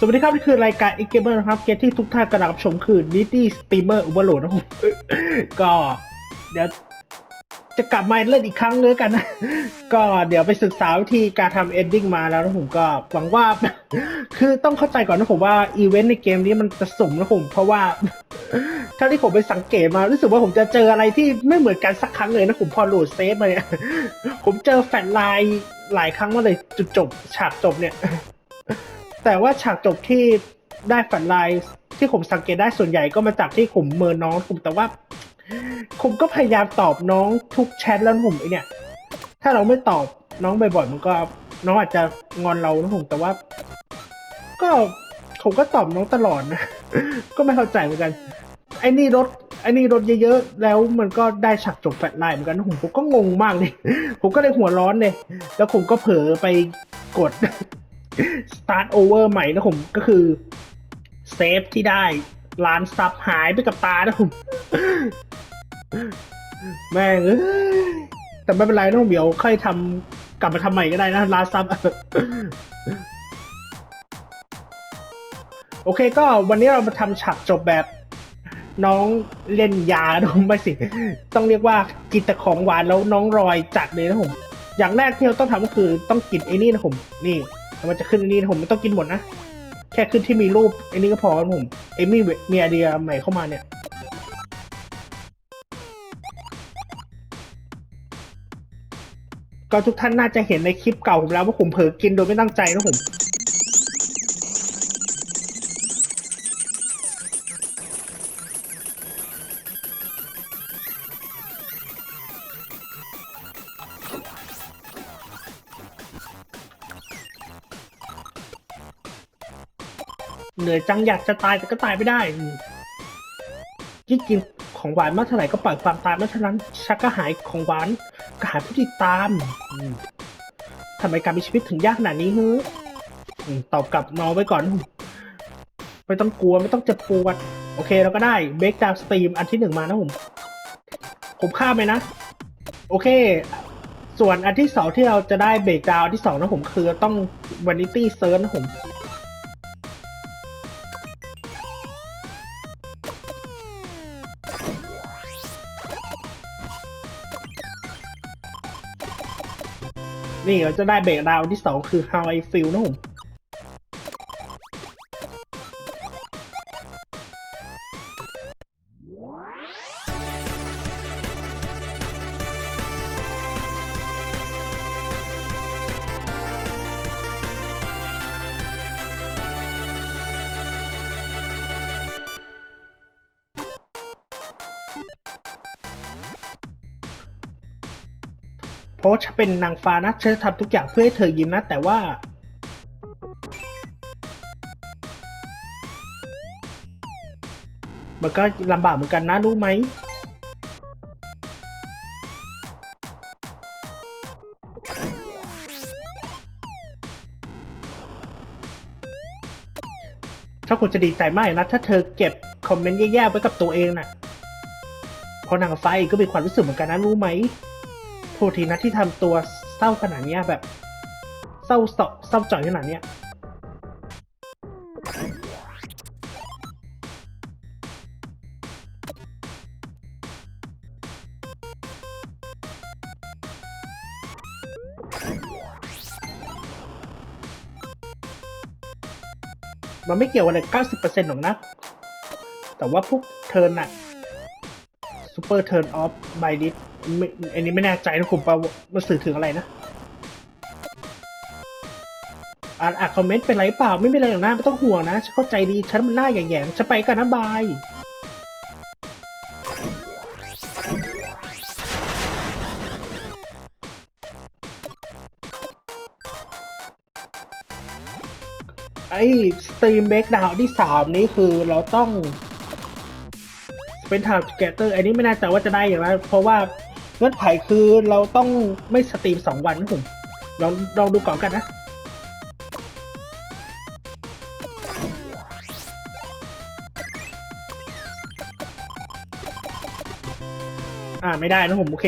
สวัสดีครับ นี่คือรายการ x Gamer นะครับ เกมที่ทุกท่านกำลังชมคือ Nitty Steamer Overload นะครับผมก็เดี๋ยวจะกลับมาเล่นอีกครั้งเลยกันนะ ก็เดี๋ยวไปศึกษาวิธีการทำ ending มาแล้วนะผมก็หวังว่า คือต้องเข้าใจก่อนนะผมว่าอีเวนต์ในเกมนี้มันจะสุ่มนะผมเพราะว่าเท่าที่ผมไปสังเกตมารู้สึกว่าผมจะเจออะไรที่ไม่เหมือนกันสักครั้งเลยนะผมพอโหลดเซฟมาเนี่ยผมเจอแฟลชไลน์หลายครั้งมาเลยจุดจบฉากจบเนี่ย แต่ว่าฉากจบที่ได้แฟลชไลน์ที่ผมสังเกตได้ส่วนใหญ่ก็มาจากที่ผมเมินน้องผมแต่ว่าผมก็พยายามตอบน้องทุกแชทแล้วนะผมไอเนี่ย ถ้าเราไม่ตอบน้องบ่อยๆมันก็น้องอาจจะงอนเรานะผมแต่ว่า ก็ผมก็ตอบน้องตลอดนะก็ไม่เข้าใจเหมือนกันไอ้นี่รถไอ้นี่รถเยอะๆแล้วมันก็ได้ฉากจบแฟลชไลน์เหมือนกันนะผมผมก็งงมากเลยผมก็เลยหัวร้อนเลยแล้วผมก็เผลอไปกด start over ใหม่นะผมก็คือเซฟที่ได้ล้านซับหายไปกับตานะผม แม่งแต่ไม่เป็นไรนะผมเดี๋ยวค่อยทำกลับมาทำใหม่ก็ได้นะล้านซับโอเคก็วันนี้เรามาทำฉากจบแบบน้องเล่นยานะผมไม่สิ ต้องเรียกว่ากินแต่ของหวานแล้วน้องรอยจัดเลยนะผม อย่างแรกที่เราต้องทำก็คือต้องกินไอ้นี่นะผม นี่ มันจะขึ้นอ้นี่นะผมไม่ต้องกินหมดนะ แค่ขึ้นที่มีรูปไอ้นี่ก็พอนะผมเอมี่มีไอเดียใหม่เข้ามาเนี่ยก็ทุกท่านน่าจะเห็นในคลิปเก่าผมแล้วว่าผมเผลอกินโดยไม่ตั้งใจนะผม เหนื่อยจังอยากจะตายแต่ก็ตายไม่ได้ยิ่งกินของหวานมากเท่าไหร่ก็ปล่อยความตายมากเท่านั้นชักก็หายของหวานก็หายผู้ติดตามมทำไมการมีชีวิตถึงยากขนาดนี้ฮึตอบกลับนองไว้ก่อน ไม่ต้องกลัวไม่ต้องเจ็บปวด โอเคเราก็ได้เบรกดาวสตรีมอันที่หนึ่งมานะผม ผมข้ามไปนะ โอเค ส่วนอันที่สองที่เราจะได้เบรกดาวที่สองนะผมคือต้องวานิตี้เซิร์ชนะผม นี่เราจะได้เบรกดาวที่สองคือ How I Feel นะผม เพราะาฉันเป็นนางฟ้านะฉันจะทำทุกอย่างเพื่อให้เธอยิ้มนะ แต่ว่า มันก็ลำบากเหมือนกันนะรู้ไหมถ้าคุณจะดีใจมากนะ ถ้าเธอเก็บคอมเมนต์แย่ๆไว้กับตัวเองน่ะพราะนางฟ้าเองก็มีความรู้สึกเหมือนกันนะรู้ไหม โทษทีนะที่ทำตัวเศร้าขนาดเนี้ยแบบ เศร้าเศร้าเศร้าจ่อยขนาดเนี้ยมันไม่เกี่ยวอะไร 90%หรอกนะ แต่ว่าพวกเทิร์นอะ ซูเปอร์เทิร์นออฟไบดิสอันนี้ไม่แน่ใจนะผมปามันสื่อถึงอะไรนะอ่านอ่านคอมเมนต์เป็นไรเปล่าไม่เป็นไรหรอกนะไม่ต้องห่วงนะฉันเข้าใจดีฉันมันหน้าแย่ๆฉันไปกันนะบายไอ้สตรีมเบรกดาวที่สามนี้คือเราต้อง เป็นทางเกเตอร์ อันนี้ไม่น่ใจว่าจะได้อย่างไรเพราะว่าเงื่อนไขคือเราต้องไม่สตรีมสองวันนะผมลองลองดูก่อนกันนะอ่าไม่ได้นะผมโอเค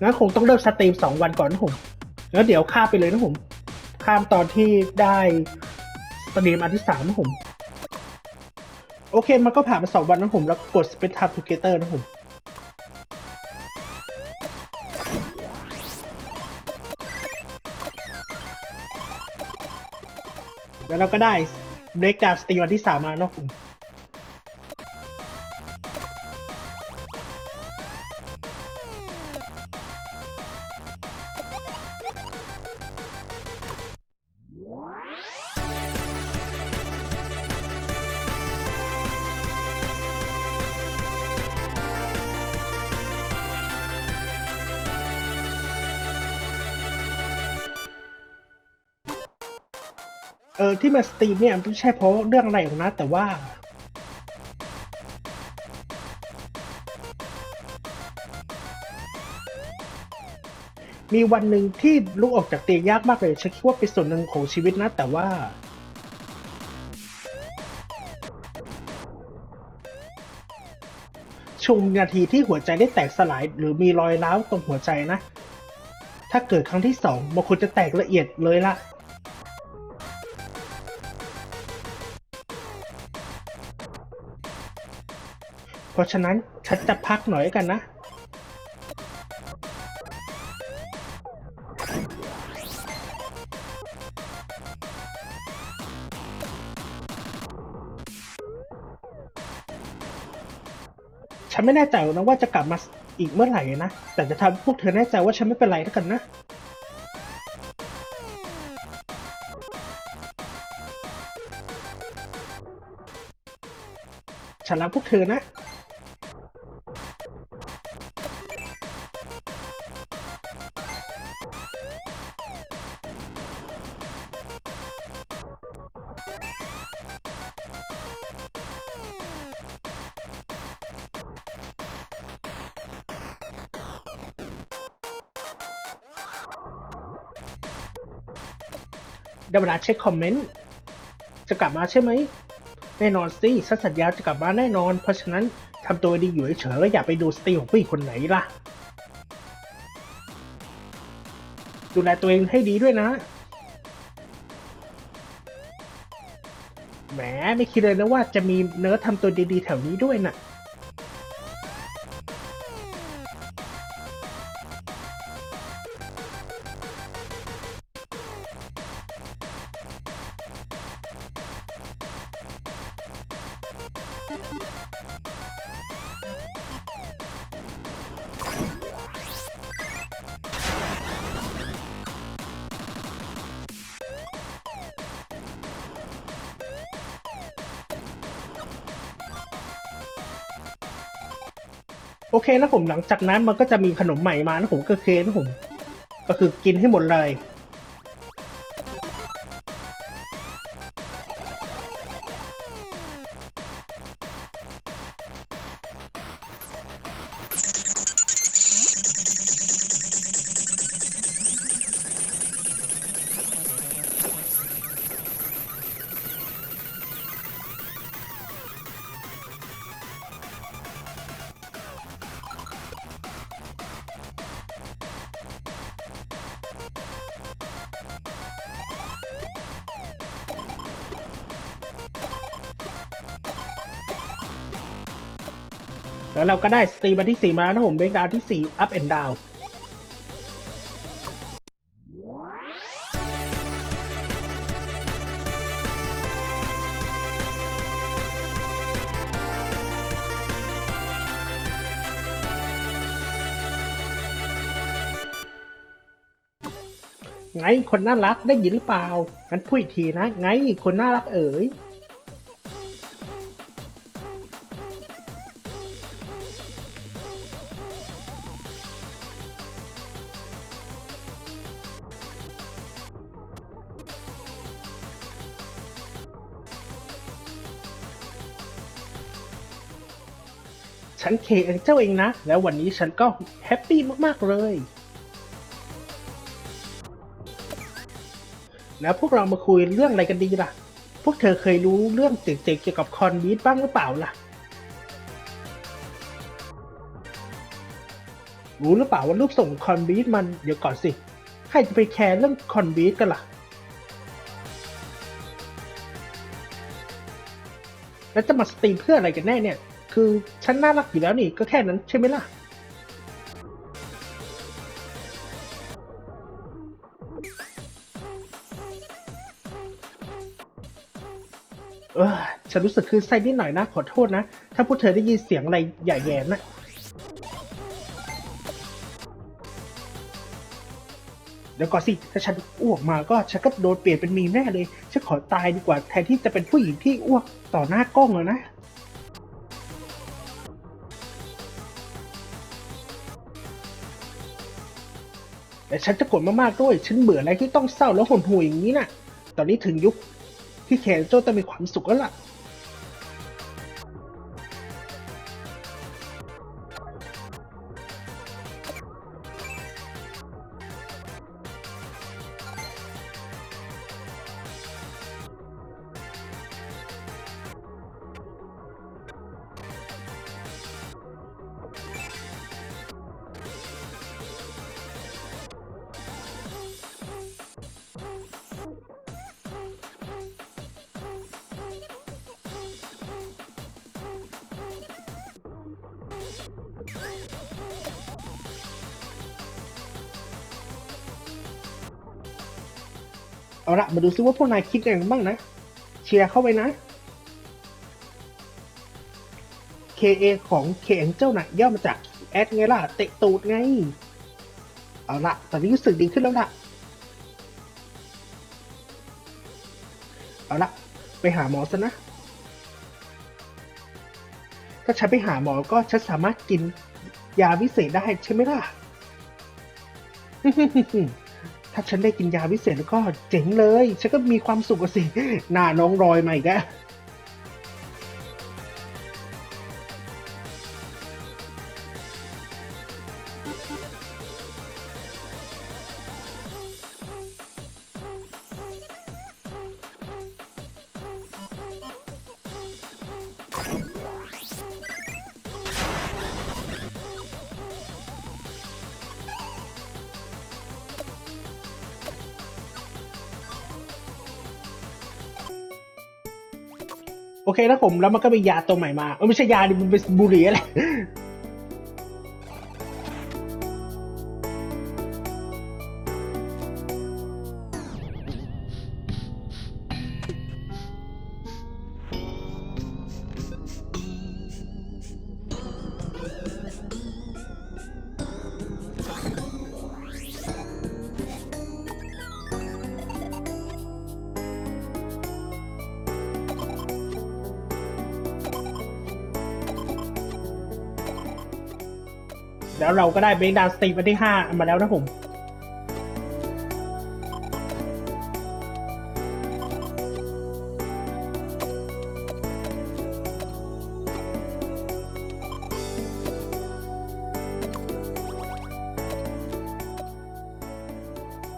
งั้นคงต้องเริ่มสตรีมสองวันก่อนนะผมแล้วเดี๋ยวข้ามไปเลยนะผมข้ามตอนที่ได้สตรีมอันที่สามนะผม โอเค มันก็ผ่านมาสองวันนะผม แล้วกดสเปซทับทูเกเตอร์นะผม แล้วเราก็ได้เบรกดาวสตีวันที่สามมาเนาะผม เออที่มาสตรีมเนี่ยไม่ใช่เพราะเรื่องอะไรหรอกนะ แต่ว่ามีวันหนึ่งที่ลุกออกจากเตียงยากมากเลย ฉันคิดว่าเป็นส่วนหนึ่งของชีวิตนะ แต่ว่าช่วงนาทีที่หัวใจได้แตกสลาย หรือมีรอยร้าวตรงหัวใจนะ ถ้าเกิดครั้งที่สองมันควรจะแตกละเอียดเลยละ เพราะฉะนั้นฉันจะพักหน่อยกันนะ ฉันไม่แน่ใจหรอกนะว่าจะกลับมาอีกเมื่อไหร่นะ แต่จะทำพวกเธอแน่ใจว่าฉันไม่เป็นไรแล้วกันนะฉันรักพวกเธอนะ ได้เวลาเช็คคอมเมนต์ จะกลับมาใช่ไหม แน่นอนสิฉันสัญญาจะกลับมาแน่นอน เพราะฉะนั้นทำตัวดีอยู่เฉยๆแล้วอย่าไปดูสตรีของผู้หญิงคนไหนล่ะ ดูแลตัวเองให้ดีด้วยนะแหมไม่คิดเลยนะว่าจะมีเนิร์ดทำตัวดีๆ แถวนี้ด้วยน่ะ โอเคนะผมหลังจากนั้นมันก็จะมีขนมใหม่มานะผมก็เคนะผม ก็คือกินให้หมดเลย แล้วเราก็ได้สตรีมอันที่4มาแล้วนะผมเบรกดาวที่4 up and down ไงคนน่ารักได้ยินหรือเปล่างั้นพูดอีกทีนะ ไงคนน่ารักเอ๋ย ฉันเคเองเจ้าเองนะ แล้ววันนี้ฉันก็แฮปปี้มากๆเลย แล้วพวกเรามาคุยเรื่องอะไรกันดีล่ะ พวกเธอเคยรู้เรื่องเจ๋งๆเกี่ยวกับคอนบีทบ้างหรือเปล่าล่ะ รู้หรือเปล่าว่ารูปส่งคอนบีทมันเดี๋ยวก่อนสิ ใครจะไปแคร์เรื่องคอนบีทกันล่ะแล้วจะมาสตรีมเพื่ออะไรกันแน่เนี่ย คือฉันน่ารักอยู่แล้วนี่ก็แค่นั้นใช่ไหมล่ะ เออฉันรู้สึกคือไส้นิดหน่อยนะ ขอโทษนะ ถ้าพวกเธอได้ยินเสียงอะไรใหญ่แย่นะเดี๋ยวก่อนสิ ถ้าฉันอ้วกมาก็ฉันก็โดนเปลี่ยนเป็นมีแน่เลย ฉันขอตายดีกว่าแทนที่จะเป็นผู้หญิงที่อ้วกต่อหน้ากล้องแล้วนะ แต่ฉันจะกดมากๆด้วย ฉันเบื่ออะไรที่ต้องเศร้าแล้วหดหู่อย่างนี้น่ะ ตอนนี้ถึงยุคที่แคนโจต้องมีความสุขแล้วล่ะ เอาละมาดูซิว่าพวกนายคิดยังไงบ้างนะ เชียร์เข้าไปนะ KA ของ K Angel น่ะย่อมาจากแอดไงล่ะ เตะตูดไง เอาละตอนนี้รู้สึกดีขึ้นแล้วล่ะ เอาละไปหาหมอซะนะ ถ้าฉันไปหาหมอก็ฉันสามารถกินยาวิเศษได้ใช่ไหมล่ะ ถ้าฉันได้กินยาวิเศษแล้วก็เจ๋งเลย ฉันก็มีความสุขอะสิ หน้าน้องรอยมาอีกแล้ว โอเคแล้วผมแล้วมันก็มียาตัวใหม่มาเออไม่ใช่ยาดิมันเป็นบุหรี่อะไร แล้วเราก็ได้เบรกดาวสตรีมวันที่ห้ามาแล้วนะผม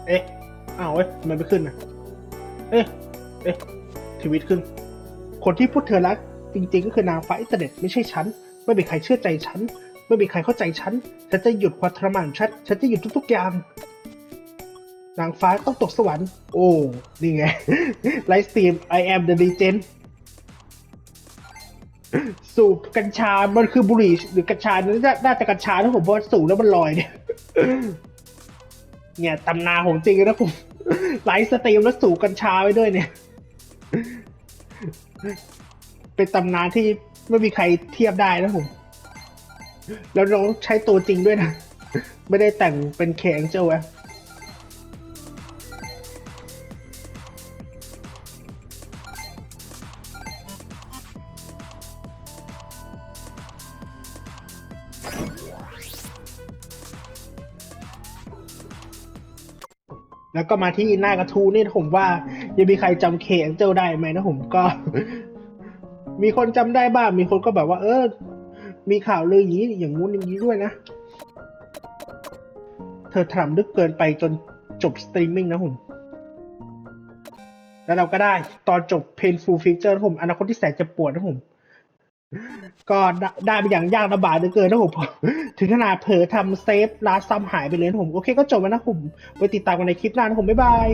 เอ๊ะอ้าวเว้ยทำไมไม่ขึ้นอะเอ๊ะ เอ๊ะทวิตขึ้น คนที่พูดเธอรัก จริงๆ ก็คือนางฟ้าอินเทอร์เน็ตไม่ใช่ฉัน ไม่มีใครเชื่อใจฉัน ไม่มีใครเข้าใจฉัน ฉันจะหยุดความทรมานฉัน ฉันจะหยุดทุกๆอย่าง นางฟ้าต้องตกสวรรค์ โอ้ นี่ไง ไลฟ์สตรีม I am the legend สูบกัญชา มันคือบุหรี่หรือกัญชา น่าจะกัญชานะผมพราะว่าสูบแล้วมันลอยเนี่ย เนี่ยตำนาของจริงนะผมไลฟ์สตรีมแล้วสูบกัญชาไว้ด้วยเนี่ย เป็นตำนานที่ไม่มีใครเทียบได้นะผม แล้วน้องใช้ตัวจริงด้วยนะ ไม่ได้แต่งเป็นเคงเจ้าอะแล้วก็มาที่หน้ากระทูนี่ผมว่ายังมีใครจำเคงเจ้าได้ไหมนะผมก็ มีคนจำได้บ้าง มีคนก็แบบว่า เออ มีข่าวเลยอย่างนี้อย่างงู้นอย่างนี้ด้วยนะ เธอทำลึกเกินไปจนจบสตรีมมิ่งนะผมแล้วเราก็ได้ตอนจบ Painful Future นะผมอนาคตที่แสนจะปวดนะผมก็ได้ไปอย่างยากลำบากเหลือเกินนะผมถึงขนาดเผลอทำเซฟลาซัมหายไปเลยนะผม โอเคก็จบแล้วนะผมไว้ติดตามกันในคลิปหน้านะผม บ๊ายบาย